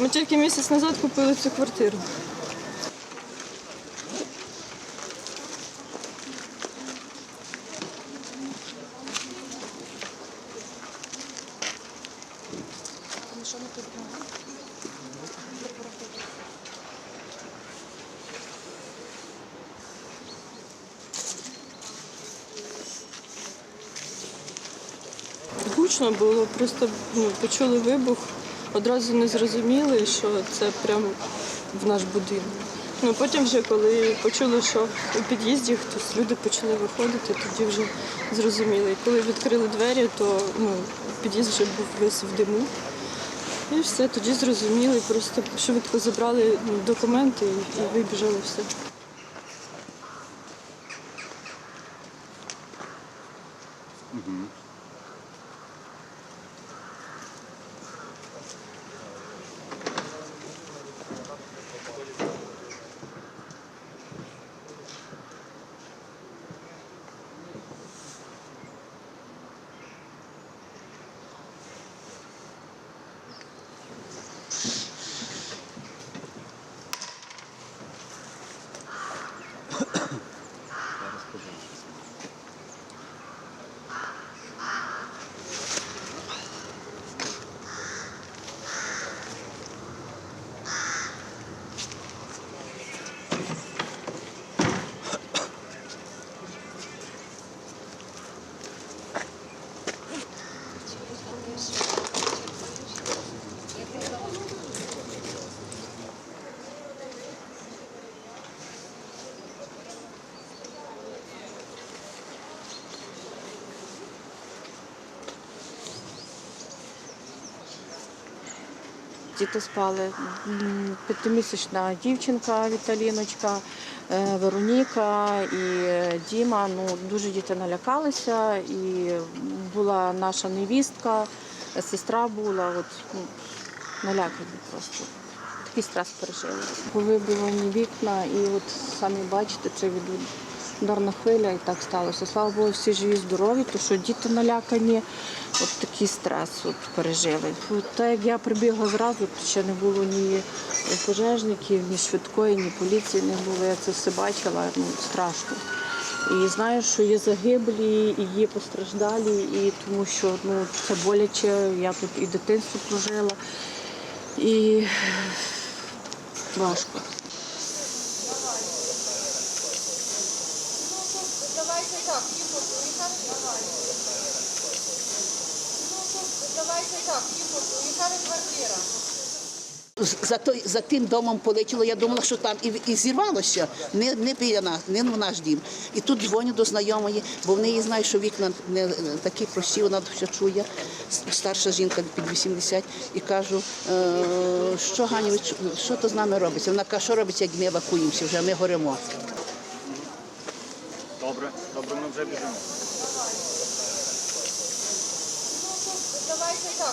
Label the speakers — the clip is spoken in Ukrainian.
Speaker 1: Ми тільки місяць назад купили цю квартиру. Гучно було, просто ну, почули вибух, одразу не зрозуміли, що це прямо в наш будинок. Ну, потім вже, коли почули, що у під'їзді хтось люди почали виходити, тоді вже зрозуміли. І коли відкрили двері, то ну, під'їзд вже був весь в диму. І все, тоді зрозуміли, просто швидко забрали ну, документи і, вибіжали все.
Speaker 2: Діти спали. П'ятимісячна дівчинка Віталіночка, е, Вероніка і е, Діма. Ну дуже діти налякалися. І була наша невістка, сестра була. От ну, налякані просто. Такий стрес пережили. Повибивані вікна, і от самі бачите, це від ударна хвиля, і так сталося. Слава Богу, всі живі, здорові, то що діти налякані, от такий стрес от пережили. От Так як я прибігла зразу, ще не було ні пожежників, ні швидкої, ні поліції не було. Я це все бачила, ну страшно. І знаю, що є загиблі, і є постраждалі, і тому що ну, це боляче. Я тут і дитинство прожила, і важко.
Speaker 3: Так, квартира.
Speaker 4: за, той, за тим домом полетіло. Я думала, що там і, і зірвалося, не, не біля нас, не в наш дім. І тут дзвоню до знайомої, бо в неї знає, що вікна не такі прості, вона все чує. Старша жінка під 80, і кажу, е, що Ганю, що то з нами робиться? Вона каже, що робиться, як ми евакуємося, вже ми горимо.
Speaker 5: Добре, добре, ми вже біжимо.
Speaker 3: 腿抖